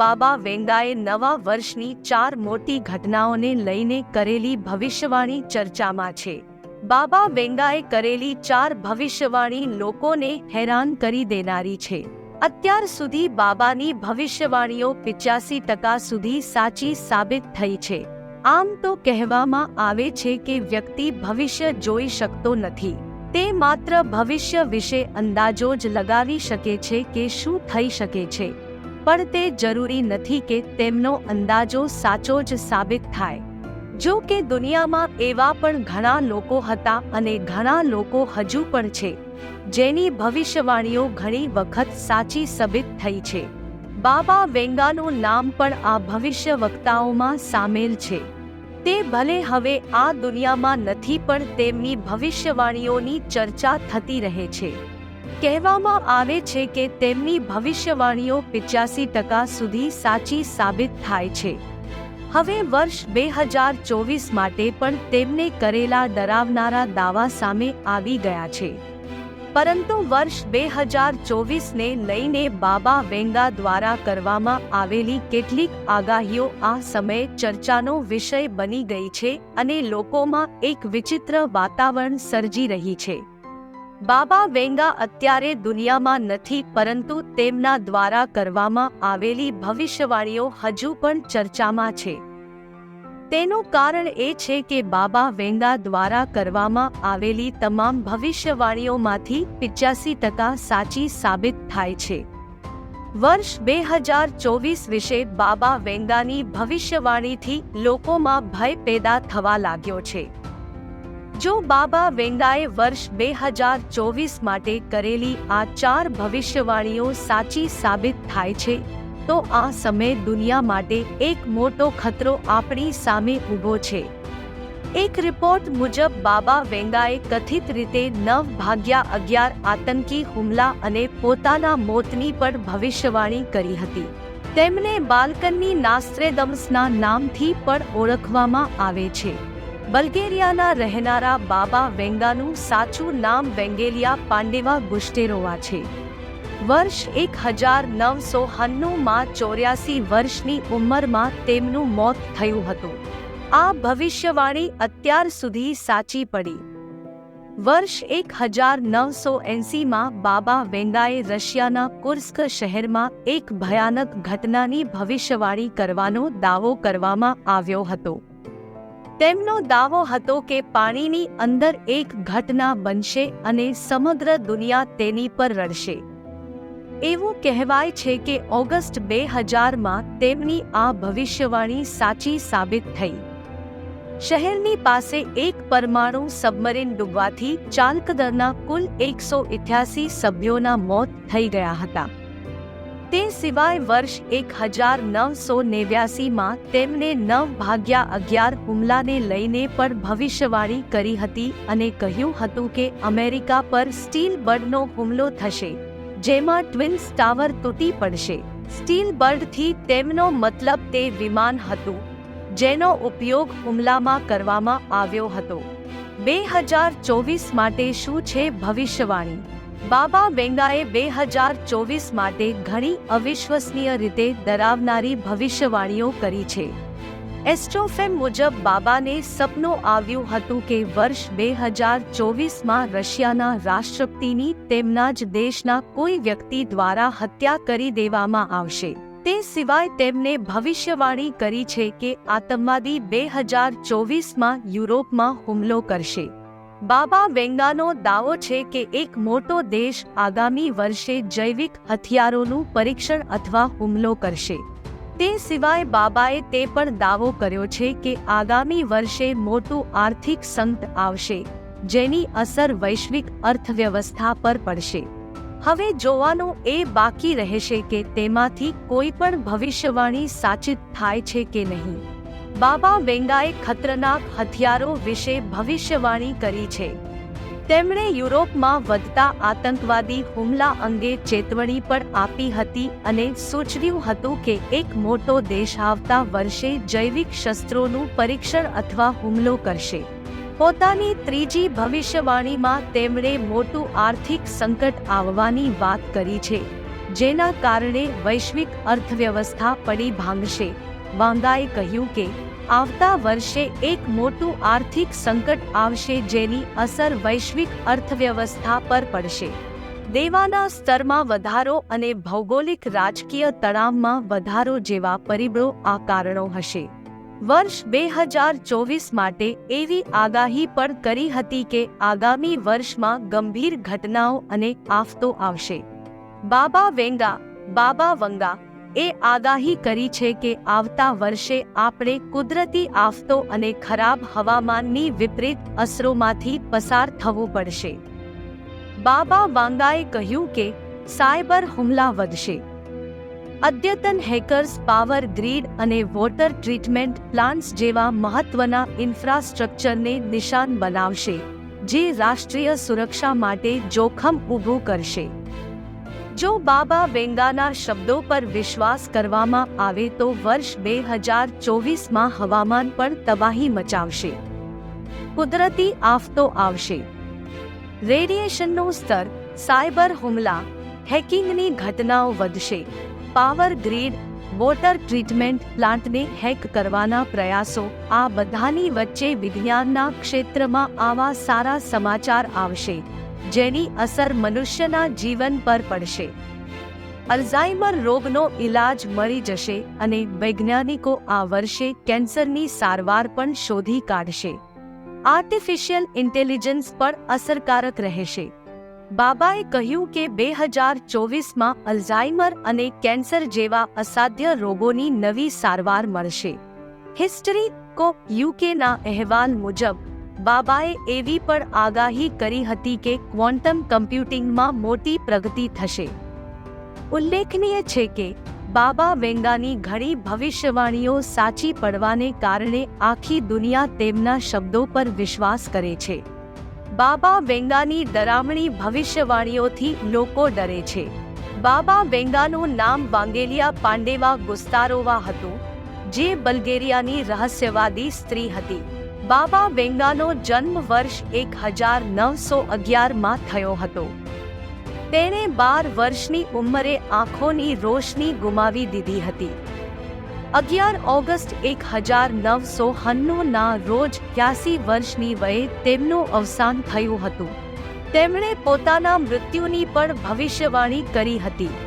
બાબા વેંગાએ નવા વર્ષની ચાર મોટી ઘટનાઓને લઈને કરેલી ભવિષ્યવાણી ચર્ચામાં છે. બાબા વેંગાએ કરેલી ચાર ભવિષ્યવાણી લોકોને હેરાન કરી દેનારી છે. અત્યાર સુધી બાબાની ભવિષ્યવાણીઓ પિચ્યાસી ટકા સુધી સાચી સાબિત થઈ છે. આમ તો કહેવામાં આવે છે કે વ્યક્તિ ભવિષ્ય જોઈ શકતો નથી. તે માત્ર ભવિષ્ય વિશે અંદાજો જ લગાવી શકે છે કે શું થઈ શકે છે. પણ તે જરૂરી નથી કે તેમનો અંદાજો સાચો જ સાબિત થાય. જો કે દુનિયામાં એવા પણ ઘણા લોકો હતા અને ઘણા લોકો હજુ પણ છે, જેની ભવિષ્યવાણીઓ ઘણી વખત સાચી સાબિત થઈ છે. બાબા વેંગાનું નામ પણ આ ભવિષ્ય વક્તાઓમાં સામેલ છે. તે ભલે હવે આ દુનિયામાં નથી પણ તેમની ભવિષ્યવાણીઓની ચર્ચા થતી રહે છે. કહેવામાં આવે છે કે તેમની ભવિષ્યવાણીઓ પિચ્યાસી ટકા સુધી સાચી સાબિત થાય છે. હવે વર્ષ બે હજાર ચોવીસ માટે પણ તેમને કરેલા ડરાવનારા દાવા સામે આવી ગયા છે. પરંતુ વર્ષ બે હજાર ચોવીસને લઈને બાબા વેંગા દ્વારા કરવામાં આવેલી કેટલીક આગાહીઓ આ સમયે ચર્ચાનો વિષય બની ગઈ છે અને લોકોમાં એક વિચિત્ર વાતાવરણ સર્જી રહી છે. બાબા વેંગા અત્યારે દુનિયામાં નથી, પરંતુ તેમના દ્વારા કરવામાં આવેલી ભવિષ્યવાણીઓ હજુ પણ ચર્ચામાં છે. તેનું કારણ એ છે કે બાબા વેંગા દ્વારા કરવામાં આવેલી તમામ ભવિષ્યવાણીઓમાંથી પિચ્યાસી ટકા સાચી સાબિત થાય છે. વર્ષ બે હજાર ચોવીસ વિશે બાબા વેંગાની ભવિષ્યવાણીથી લોકોમાં ભય પેદા થવા લાગ્યો છે. જો બાબા વેંગાએ વર્ષ બે હજાર ચોવીસ માટે કરેલી આ ચાર ભવિષ્યવાણીઓ સાચી સાબિત થાય છે, તો આ સમય દુનિયા માટે એક મોટો ખતરો આપણી સામે ઊભો છે. એક રિપોર્ટ મુજબ, બાબા વેંગાએ કથિત રીતે નવ ભાગ્યા અગિયાર આતંકી હુમલા અને પોતાના મોતની પણ ભવિષ્યવાણી કરી હતી. તેમને બાલ્કનની નાસ્ત્રેદમ્સના નામથી પણ ઓળખવામાં આવે છે. બલ્ગેરિયાના રહેનારા બાબા વેંગાનું સાચું નામ વેંગેલિયા પાંડેવા ગુસ્ટેરોવા છે. વર્ષ એક હજાર નવસો હન્નુમાં ચોર્યાસી વર્ષની ઉંમરમાં તેમનું મોત થયું હતું. આ ભવિષ્યવાણી અત્યાર સુધી સાચી પડી. વર્ષ એક હજાર નવસો એંસીમાં બાબા વેંગાએ રશિયાના કુર્સ્ક શહેરમાં એક ભયાનક ઘટનાની ભવિષ્યવાણી કરવાનો દાવો કરવામાં આવ્યો હતો. તેમનો દાવો હતો કે પાણીની અંદર એક ઘટના બનશે અને સમગ્ર દુનિયા તેની પર રડશે. એવું કહેવાય છે કે ઓગસ્ટ બે હજારમાં તેમની આ ભવિષ્યવાણી સાચી સાબિત થઈ. શહેરની પાસે એક પરમાણુ સબમરીન ડૂબવાથી ચાલકદળના કુલ એકસો સભ્યોના મોત થઈ ગયા હતા. તે સિવાય વર્ષ એક હજાર નવસો નેવ્યાસીમાં તેમને નવ ભાગ્યા અગિયાર હુમલાને લઈને પણ ભવિષ્યવાણી કરી હતી અને કહ્યું હતું કે અમેરિકા પર સ્ટીલ બર્ડનો હુમલો થશે, જેમાં ટ્વિન્સ ટાવર તૂટી પડશે. સ્ટીલ બર્ડથી તેમનો મતલબ તે વિમાન હતું, જેનો ઉપયોગ હુમલામાં કરવામાં આવ્યો હતો. બે હજાર ચોવીસ માટે શું છે ભવિષ્યવાણી? બાબા વેંગાએ બે હજાર ચોવીસ માટે ઘણી અવિશ્વસનીય રીતે ડરાવનારી ભવિષ્યવાણીઓ કરી છે. એસ્ટ્રોફેમ મુજબ બાબાને સપનું આવ્યું હતું કે વર્ષ બે હજાર ચોવીસમાં રશિયાના રાષ્ટ્રપતિની તેમના જ દેશના કોઈ વ્યક્તિ દ્વારા હત્યા કરી દેવામાં આવશે. તે સિવાય તેમને ભવિષ્યવાણી કરી છે કે આતંકવાદી બે હજાર ચોવીસમાં યુરોપમાં હુમલો કરશે. બાબા વેંગાનો દાવો છે કે એક મોટો દેશ આગામી વર્ષે જૈવિક હથિયારોનું પરીક્ષણ અથવા હુમલો કરશે. તે સિવાય બાબાએ તે પણ દાવો કર્યો છે કે આગામી વર્ષે મોટું આર્થિક સંકટ આવશે, જેની અસર વૈશ્વિક અર્થવ્યવસ્થા પર પડશે. હવે જોવાનું એ બાકી રહેશે કે તેમાંથી કોઈ પણ ભવિષ્યવાણી સાચિત થાય છે કે નહીં. બાબા વેંગાએ ખતરનાક હથિયારો વિશે ભવિષ્યવાણી કરી છે. તેમણે યુરોપમાં વધતા આતંકવાદી હુમલા અંગે ચેતવણી પણ આપી હતી અને સૂચવ્યું હતું કે એક મોટો દેશ આવતા વર્ષે જૈવિક શસ્ત્રોનું પરીક્ષણ અથવા હુમલો કરશે. પોતાની ત્રીજી ભવિષ્યવાણીમાં તેમણે મોટું આર્થિક સંકટ આવવાની વાત કરી છે, જેના કારણે વૈશ્વિક અર્થવ્યવસ્થા પડી ભાંગશે. વાંગાએ કહ્યું કે આવતા વર્ષે એક મોટું આર્થિક સંકટ આવશે જેની અસર વૈશ્વિક અર્થવ્યવસ્થા પર પડશે. દેવાના સ્તરમાં વધારો અને ભૌગોલિક રાજકીય તણાવમાં વધારો જેવા પરિબળો આ કારણો હશે. વર્ષ બે હજાર ચોવીસ માટે એવી આગાહી પણ કરી હતી કે આગામી વર્ષમાં ગંભીર ઘટનાઓ અને આફતો આવશે. બાબા વેંગા, બાબા વંગા એ આગાહી કરી છે કે આવતા વર્ષે આપણે કુદરતી આફતો અને ખરાબ હવામાનની વિપરીત અસરોમાંથી પસાર થવું પડશે. બાબા વાંગાએ કહ્યું કે, સાયબર હુમલા વધશે. અદ્યતન હેકર્સ પાવર ગ્રીડ અને વોટર ટ્રીટમેન્ટ પ્લાન્ટ્સ જેવા મહત્વના ઇન્ફ્રાસ્ટ્રક્ચરને નિશાન બનાવશે, જે રાષ્ટ્રીય સુરક્ષા માટે જોખમ ઊભું કરશે. જો બાબા વેંગાના શબ્દો પર વિશ્વાસ કરવામાં આવે તો વર્ષ બે હજાર ચોવીસમાં હવામાન પણ તબાહી મચાવશે. કુદરતી આફતો આવશે. રેડિયેશનનું સ્તર, સાયબર હુમલા, હેકિંગની ઘટનાઓ વધશે. પાવર ગ્રીડ, વોટર ટ્રીટમેન્ટ પ્લાન્ટને હેક કરવાના પ્રયાસો, આ બધાની વચ્ચે વિજ્ઞાનના ક્ષેત્રમાં આવા સારા સમાચાર આવશે. જેની અસર મનુષ્યના જીવન પર પડશે. અલ્ઝાઇમર રોગનો ઇલાજ મળી જશે અને વૈજ્ઞાનિકો આ વર્ષે કેન્સરની સારવાર પણ શોધી કાઢશે. આર્ટિફિશિયલ ઇન્ટેલિજન્સ પણ અસરકારક રહેશે. બાબાએ કહ્યું કે બે હજાર ચોવીસમાં અલ્ઝાઇમર અને કેન્સર જેવા અસાધ્ય રોગોની નવી સારવાર મળશે. હિસ્ટરી કો યુકેના અહેવાલ મુજબ બાબાએ એવી પણ આગાહી કરી હતી કે ક્વોન્ટમ કમ્પ્યુટિંગમાં મોટી પ્રગતિ થશે. ઉલ્લેખનીય છે કે, બાબા વેંગાની ઘણી ભવિષ્યવાણીઓ સાચી પડવાને કારણે આખી દુનિયા તેમના શબ્દો પર વિશ્વાસ કરે છે. બાબા વેંગાની ડરામણી ભવિષ્યવાણીઓથી લોકો ડરે છે. બાબા વેંગાનું નામ વાંગેલિયા પાંડેવા ગુસ્તારોવા હતું, જે બલ્ગેરિયાની રહસ્યવાદી સ્ત્રી હતી. બાબા વેંગાનો જન્મ વર્ષ એક હજાર નવસો અગિયારમાં થયો હતો. તેણે બાર વર્ષની ઉંમરે આંખોની રોશની ગુમાવી દીધી હતી. અગિયાર ઓગસ્ટ એક હજાર નવસો હન્નુના રોજ ક્યાસી વર્ષની વયે તેમનું અવસાન થયું હતું. તેમણે પોતાના મૃત્યુની પણ ભવિષ્યવાણી કરી હતી.